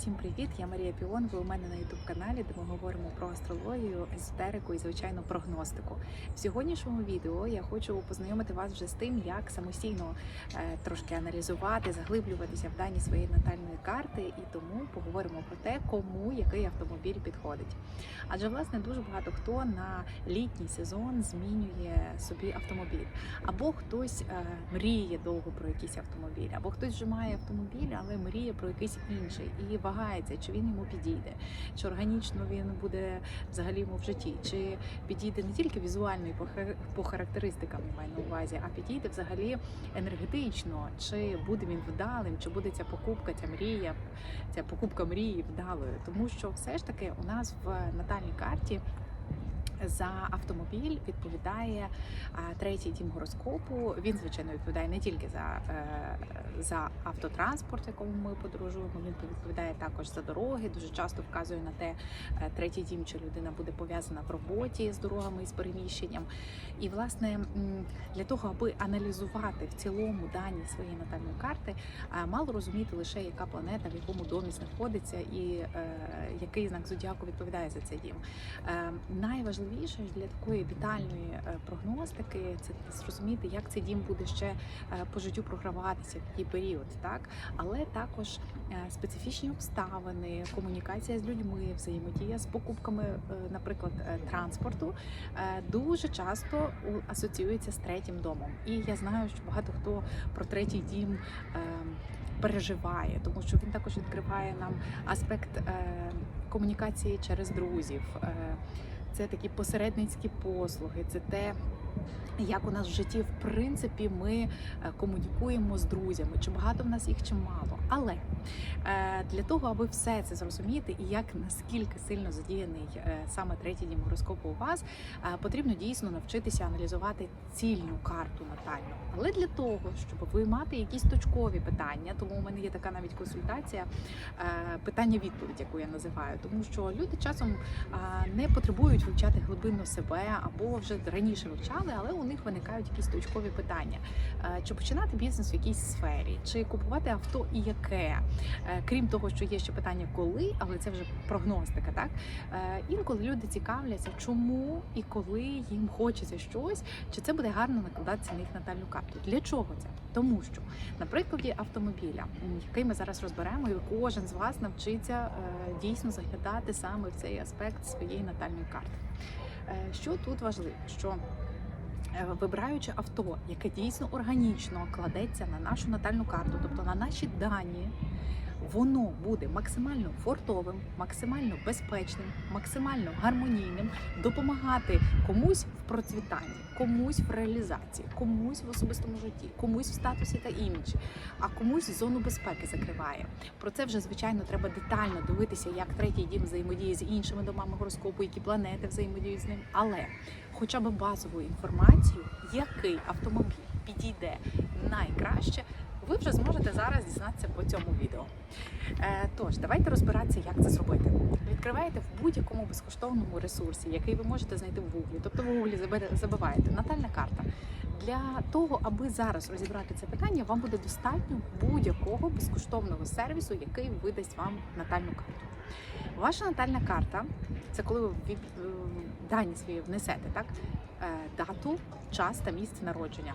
Всім привіт! Я Марія Піон. Ви у мене на youtube каналі, де ми говоримо про астрологію, езотерику і звичайно прогностику. В сьогоднішньому відео я хочу познайомити вас вже з тим, як самостійно е, трошки аналізувати, заглиблюватися в дані своєї натальної карти, і тому поговоримо про те, кому який автомобіль підходить. Адже власне дуже багато хто на літній сезон змінює собі автомобіль, або хтось е, мріє довго про якийсь автомобіль, або хтось вже має автомобіль, але мріє про якийсь інший і вагається, чи він йому підійде, чи органічно він буде взагалі йому в житті, чи підійде не тільки візуально і по характеристикам маю на увазі, а підійде взагалі енергетично, чи буде він вдалим, чи буде ця покупка, ця мрія, ця покупка мрії вдалою. Тому що все ж таки у нас в натальній карті. За автомобіль відповідає третій дім гороскопу. Він звичайно відповідає не тільки за, е, за автотранспорт, якому ми подорожуємо. Він відповідає також за дороги. Дуже часто вказує на те, е, третій дім, чи людина буде пов'язана в роботі з дорогами і з переміщенням. І власне для того, аби аналізувати в цілому дані своєї натальної карти, мало розуміти лише яка планета в якому домі знаходиться і е, який знак зодіаку відповідає за цей дім. Е, найважливіше для такої детальної е, прогностики це зрозуміти, як цей дім буде ще е, по життю програватися в який період, так але також е, специфічні обставини, комунікація з людьми, взаємодія з покупками, наприклад, транспорту, дуже часто асоціюється з третім домом. І я знаю, що багато хто про третій дім. Переживає, тому що він також відкриває нам аспект е, комунікації через друзів. Е, це такі посередницькі послуги, це те, як у нас в житті, в принципі, ми е, комунікуємо з друзями, чи багато в нас їх, чи мало. Але е, для того, аби все це зрозуміти, і як наскільки сильно задіяний е, саме третій дім гороскопу у вас, е, потрібно дійсно навчитися аналізувати цільну карту натальну. Але для того, щоб ви мати якісь точкові питання, тому у мене є така навіть консультація, питання-відповідь, яку я називаю, тому що люди часом не потребують вивчати глибинно себе або вже раніше вивчали, але у них виникають якісь точкові питання: чи починати бізнес в якійсь сфері, чи купувати авто і яке. Е, Крім того, що є ще питання коли, але це вже прогностика. Так Е, інколи люди цікавляться, чому і коли їм хочеться щось, чи це буде гарно накладатися на їх натальну карту. Для чого це? Тому що на прикладі автомобіля, який ми зараз розберемо, і кожен з вас навчиться е, дійсно заглядати саме в цей аспект своєї натальної карти. Що тут важливо? Що Вибираючи авто, яке дійсно органічно кладеться на нашу натальну карту, тобто на наші дані, воно буде максимально фортовим, максимально безпечним, максимально гармонійним, допомагати комусь в процвітанні, комусь в реалізації, комусь в особистому житті, комусь в статусі та іміджі, а комусь зону безпеки закриває. Про це вже звичайно треба детально дивитися, як третій дім взаємодіє з іншими домами гороскопу, які планети взаємодіють з ним. Але хоча б базову інформацію, який автомобіль підійде найкраще. Ви вже зможете зараз дізнатися по цьому відео. Е, тож, давайте розбиратися, як це зробити. Відкриваєте в будь-якому безкоштовному ресурсі, який ви можете знайти в Гуглі. Тобто в Гуглі забиваєте натальна карта. Для того, аби зараз розібрати це питання, вам буде достатньо будь-якого безкоштовного сервісу, який видасть вам натальну карту. Ваша натальна карта це коли ви е, дані свої внесете, так? Е, Дату, час та місце народження.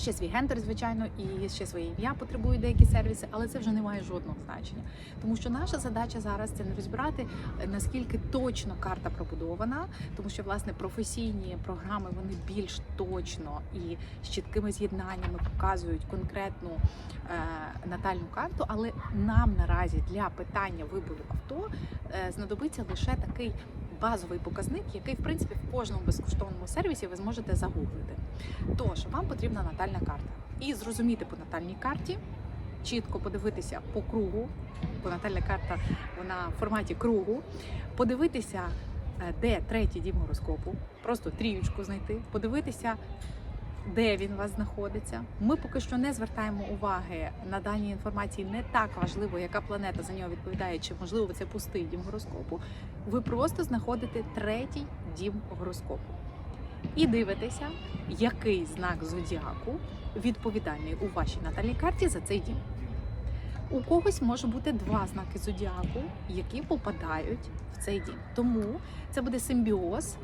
Ще свій гендер, звичайно, і ще своє ім'я потребують деякі сервіси, але це вже не має жодного значення. Тому що наша задача зараз це не розбирати наскільки точно карта пробудована, тому що власне професійні програми вони більш точно і з чіткими з'єднаннями показують конкретну е, натальну карту. Але нам наразі для питання вибору авто е, знадобиться лише такий базовий показник, який в принципі в кожному безкоштовному сервісі ви зможете загуглити. Тож вам потрібна натальна карта. І зрозуміти по натальній карті, чітко подивитися по кругу, бо натальна карта вона в форматі кругу, подивитися, е, де третій дім гороскопу, просто тріючку знайти, подивитися. Де він у вас знаходиться? Ми поки що не звертаємо уваги на дані інформації. Не так важливо, яка планета за нього відповідає, чи можливо це пустий дім гороскопу. Ви просто знаходите третій дім гороскопу і дивитеся, який знак зодіаку відповідальний у вашій натальній карті за цей дім. У когось може бути два знаки зодіаку, які попадають в цей дім. Тому це буде симбіоз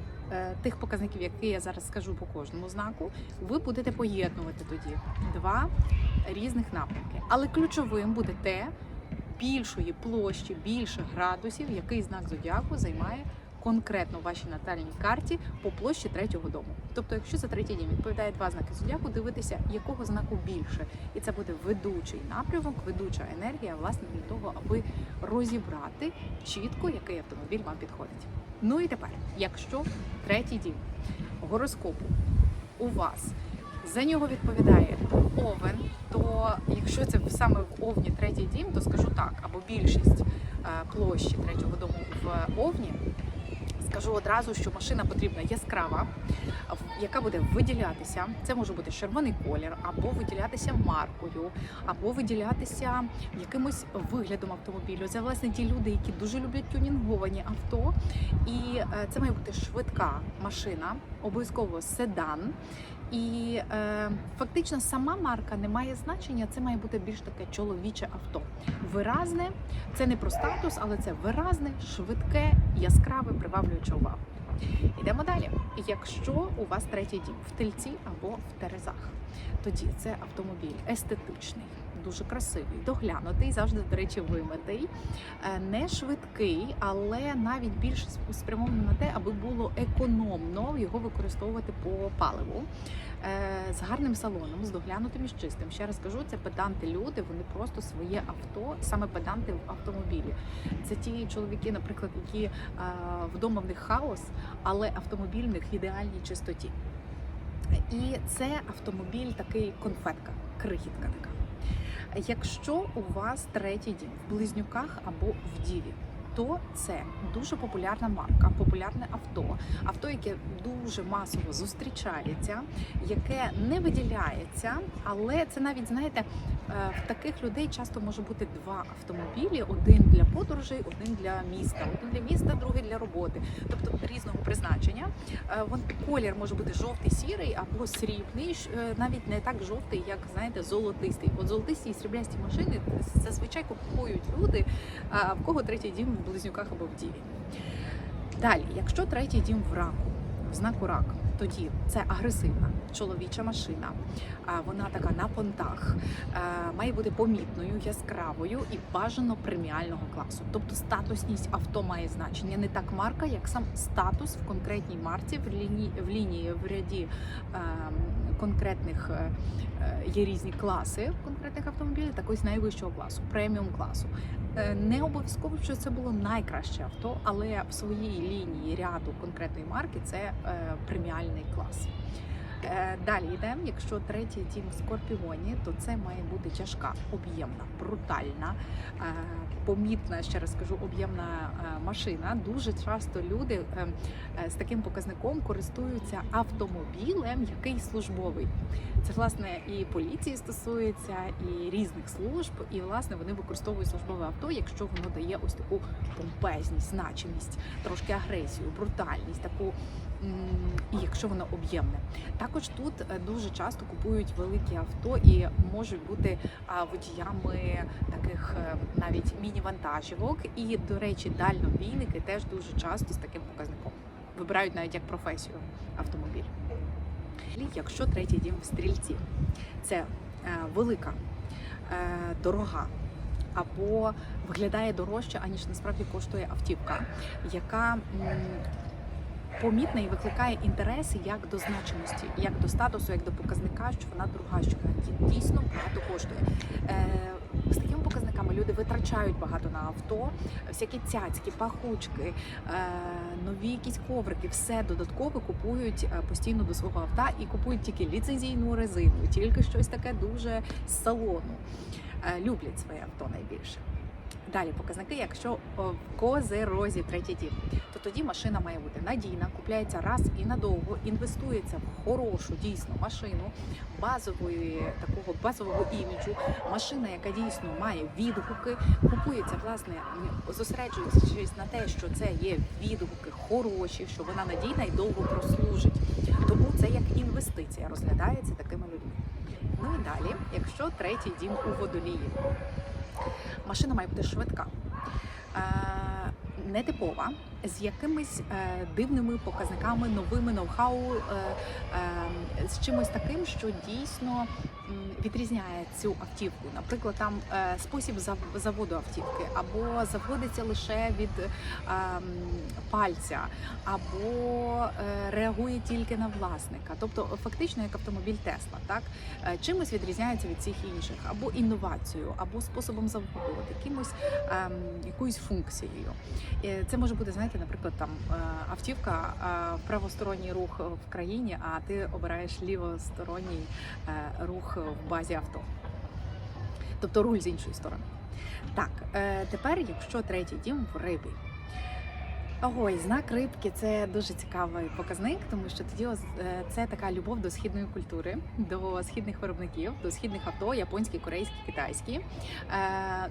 тих показників, які я зараз скажу по кожному знаку. Ви будете поєднувати тоді два різних напрямки. Але ключовим буде те, більшої площі, більше градусів, який знак зодіаку займає конкретно вашій натальній карті по площі третього дому. Тобто, якщо за третій дім відповідає два знаки зодіаку, дивитися, якого знаку більше, і це буде ведучий напрямок, ведуча енергія, власне, для того, аби розібрати чітко, який автомобіль вам підходить. Ну і тепер, якщо третій дім гороскопу у вас за нього відповідає овен, то якщо це саме в овні третій дім, то скажу так, або більшість е, площі третього дому в овні. Скажу одразу, що машина потрібна яскрава, яка буде виділятися. Це може бути червоний колір, або виділятися маркою, або виділятися якимось виглядом автомобілю. Це власне ті люди, які дуже люблять тюнінговані авто. І е, це має бути швидка машина, обов'язково седан. І е, фактично сама марка не має значення. Це має бути більш таке чоловіче авто. Виразне, це не про статус, але це виразне, швидке, яскраве, приваблююче увагу. Йдемо далі. Якщо у вас третій дім в тельці або в терезах, тоді це автомобіль естетичний, дуже красивий, доглянутий, завжди, до речі, вимитий, е, не швидкий, але навіть більш спрямований на те, аби було економно його використовувати по паливу. Е, З гарним салоном, з доглянутим і з чистим. Ще раз кажу, це педанти люди. Вони просто своє авто, саме педанти в автомобілі. Це ті чоловіки, наприклад, які е, вдома в них хаос, але автомобіль в них в ідеальній чистоті. І це автомобіль такий конфетка, крихітка така. Якщо у вас третій дім в близнюках або в діві, то це дуже популярна марка, популярне авто, авто, яке дуже масово зустрічається, яке не виділяється, але це навіть знаєте, в таких людей часто може бути два автомобілі: один для подорожей, один для міста, один для міста, другий для роботи, тобто різного призначення. Е, Вон колір може бути жовтий, сірий або срібний, е, навіть не так жовтий, як знаєте, золотистий. От золотисті і сріблясті машини зазвичай купують люди, в кого третій дім в близнюках або в діві. Далі, якщо третій дім в раку, в знаку рак, тоді це агресивна чоловіча машина. Вона така на понтах, е, має бути помітною, яскравою і бажано преміального класу. Тобто статусність авто має значення не так марка, як сам статус в конкретній марці, в лінії в лінії в ряді е, конкретних е, є різні класи конкретних автомобілів, так ось найвищого класу, преміум класу. Е, Не обов'язково, що це було найкраще авто, але в своїй лінії ряду конкретної марки це е, преміальний клас. Е, Далі йдемо. Якщо третій дім в Скорпіоні, то це має бути тяжка, об'ємна, брутальна, е, помітна, ще раз кажу, об'ємна е, машина. Дуже часто люди з таким показником користуються автомобілем, який службовий. Це власне і поліції стосується, і різних служб. І власне вони використовують службове авто, якщо воно дає ось таку помпезність, значимість, трошки агресію, брутальність, таку. І якщо воно об'ємне, також тут е, дуже часто купують великі авто і можуть бути водіями таких е, навіть міні-вантажівок. І, до речі, дальнобійники теж дуже часто з таким показником вибирають навіть як професію автомобіль. Якщо третій дім в стрільці, це е, велика, дорога. Або виглядає дорожче, аніж насправді коштує автівка, яка помітна і викликає інтереси як до значимості, як до статусу, як до показника, що вона дорога, що вона дійсно багато коштує. Е, з такими показниками люди витрачають багато на авто, всякі цяцьки, пахучки, е, нові якісь коврики, все додатково купують е, постійно до свого авто і купують тільки ліцензійну резину, тільки щось таке дуже з салону. Люблять своє авто найбільше. Далі показники, якщо в козерозі третій дім, то тоді машина має бути надійна, купляється раз і надовго, інвестується в хорошу дійсно машину базової такого базового іміджу. Машина, яка дійсно має відгуки, купується власне зосереджуючись на те, що це є відгуки хороші, що вона надійна і довго прослужить. Тому це як інвестиція розглядається такими людьми. Ну і далі, якщо третій дім у водолії, Машина має бути швидка, е, нетипова, з якимись е, дивними показниками, новими ноу-хау, е, е, з чимось таким, що дійсно відрізняє цю автівку. Наприклад, там спосіб заводу автівки, або заводиться лише від пальця, або реагує тільки на власника. Тобто, фактично, як автомобіль Тесла, так чимось відрізняється від всіх інших, або інновацією, або способом заводу, якимось ем, якоюсь функцією. Це може бути, знаєте, наприклад, там е, автівка правосторонній рух в країні, а ти обираєш лівосторонній е, рух в базі авто. Тобто руль з іншої сторони. Так, е, тепер, якщо третій дім в рибі. Ой, знак рибки це дуже цікавий показник, тому що тоді е, це така любов до східної культури, до східних виробників, до східних авто, японські, корейські, китайські. Е,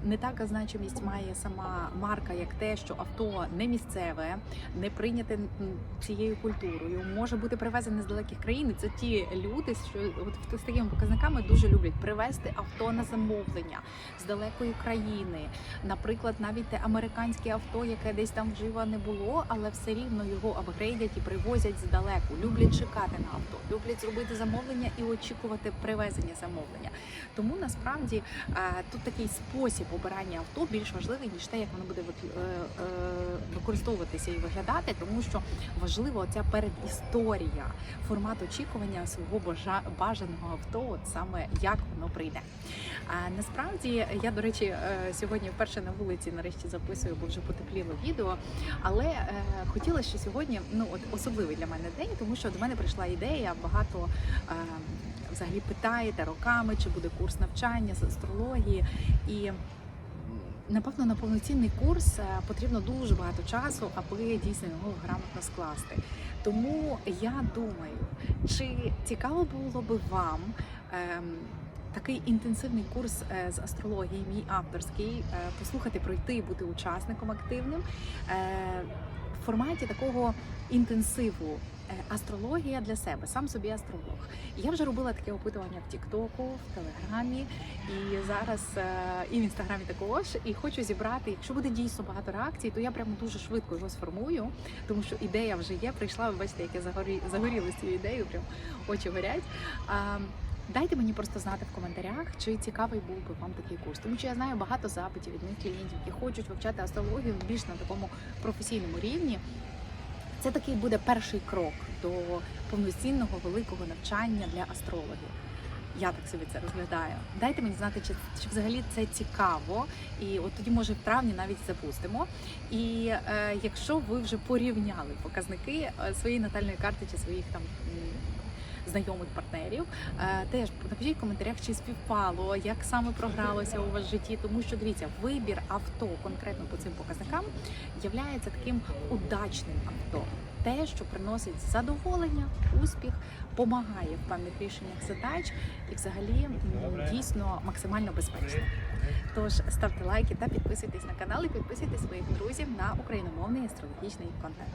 Не така значимість має сама марка, як те, що авто не місцеве, не прийняте цією культурою, може бути привезене з далеких країн. Це ті люди, що от з такими показниками дуже люблять привезти авто на замовлення з далекої країни. Наприклад, навіть те американське авто, яке десь там вжива не було, але все рівно його апгрейдять і привозять здалеку. Люблять чекати на авто, люблять зробити замовлення і очікувати привезення замовлення. Тому насправді е, тут такий спосіб обирання авто більш важливий ніж те, як воно буде е, е, використовуватися і виглядати, тому що важливо ця передісторія, формат очікування свого бажаного авто, от саме як воно прийде. Насправді я, до речі, сьогодні вперше на вулиці нарешті записую, бо вже потепліло відео. Але е, хотіла ще сьогодні, ну от особливий для мене день, тому що до мене прийшла ідея. Багато е, взагалі питаєте роками, чи буде курс навчання з астрології і. Напевно, на повноцінний курс е, потрібно дуже багато часу, аби дійсно його грамотно скласти. Тому я думаю, чи цікаво було би вам ем, такий інтенсивний курс е, з астрології, мій авторський, е, послухати, пройти бути учасником активним е, в форматі такого інтенсиву. Астрологія для себе, сам собі астролог. Я вже робила таке опитування в Тіктоку, в Телеграмі і зараз і в інстаграмі також. І хочу зібрати. Якщо буде дійсно багато реакцій, то я прямо дуже швидко його сформую, тому що ідея вже є. Прийшла. Ви бачите, як я загорі загоріла з цією ідеєю, прям очі горять. Дайте мені просто знати в коментарях, чи цікавий був би вам такий курс. Тому що я знаю багато запитів від моїх клієнтів, які хочуть вивчати астрологію більш на такому професійному рівні. Це такий буде перший крок до повноцінного великого навчання для астрологів. Я так собі це розглядаю. Дайте мені знати, чи, чи взагалі це цікаво, і от тоді, може, в травні навіть запустимо. І е, якщо ви вже порівняли показники е, своєї натальної карти чи своїх там знайомих партнерів, е, теж напишіть в коментарях, чи співпало, як саме програлося у вас в житті, тому що дивіться, вибір авто конкретно по цим показникам являється таким удачним авто. Те, що приносить задоволення, успіх, допомагає в певних рішеннях задач і взагалі дійсно максимально безпечно. Тож ставте лайки та підписуйтесь на канал і підписуйтесь своїх друзів на україномовний астрологічний контент.